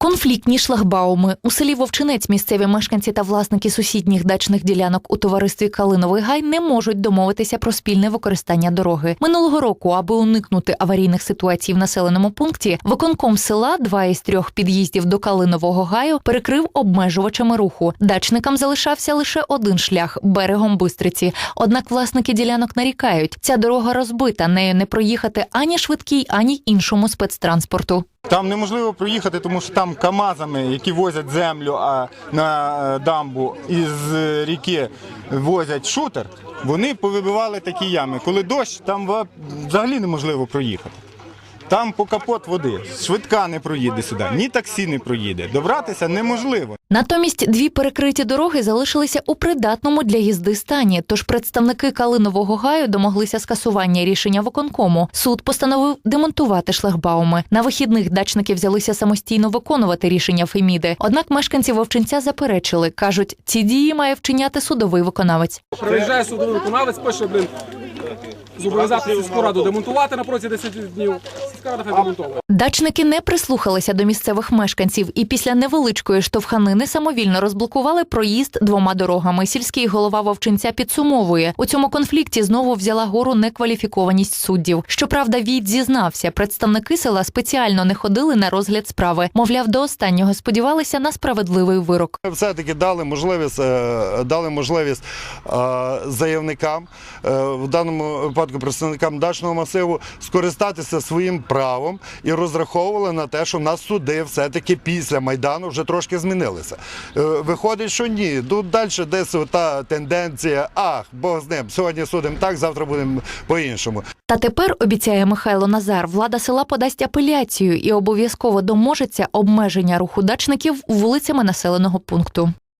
Конфліктні шлагбауми у селі Вовчинець місцеві мешканці та власники сусідніх дачних ділянок у товаристві Калиновий Гай не можуть домовитися про спільне використання дороги. Минулого року, аби уникнути аварійних ситуацій в населеному пункті, виконком села два із трьох під'їздів до Калинового гаю перекрив обмежувачами руху. Дачникам залишався лише один шлях берегом Бистриці. Однак власники ділянок нарікають, ця дорога розбита, нею не проїхати ані швидкій, ані іншому спецтранспорту. Там неможливо проїхати, тому що там КАМАЗами, які возять землю а на е, дамбу із ріки возять шутер, вони повибивали такі ями. Коли дощ, там взагалі неможливо проїхати. Там по капот води. Швидка не проїде сюди, ні таксі не проїде. Добратися неможливо. Натомість дві перекриті дороги залишилися у придатному для їзди стані. Тож представники Калинового гаю домоглися скасування рішення виконкому. Суд постановив демонтувати шлагбауми. На вихідних дачники взялися самостійно виконувати рішення Феміди. Однак мешканці вовчинця заперечили, кажуть, ці дії має вчиняти судовий виконавець. Приїжджає судовий виконавець, пише, блін, зобов'язати сільську раду демонтувати на протязі 10 днів. Os cara da muito não. Дачники не прислухалися до місцевих мешканців і після невеличкої штовханини самовільно розблокували проїзд двома дорогами. Сільський голова вовчинця підсумовує у цьому конфлікті знову взяла гору некваліфікованість суддів. Щоправда, Війт зізнався, представники села спеціально не ходили на розгляд справи. Мовляв, до останнього сподівалися на справедливий вирок. Все-таки дали можливість, е, дали можливість е, заявникам, е, в даному випадку представникам дачного масиву, скористатися своїм правом і розраховували на те, що нас суди все-таки після Майдану вже трошки змінилися. Е, Виходить, що ні. Тут далі десь та тенденція, ах, Бог з ним, сьогодні судимо так, завтра будемо по-іншому. Та тепер обіцяє Михайло Назар, влада села подасть апеляцію і обов'язково доможеться обмеження руху дачників вулицями населеного пункту.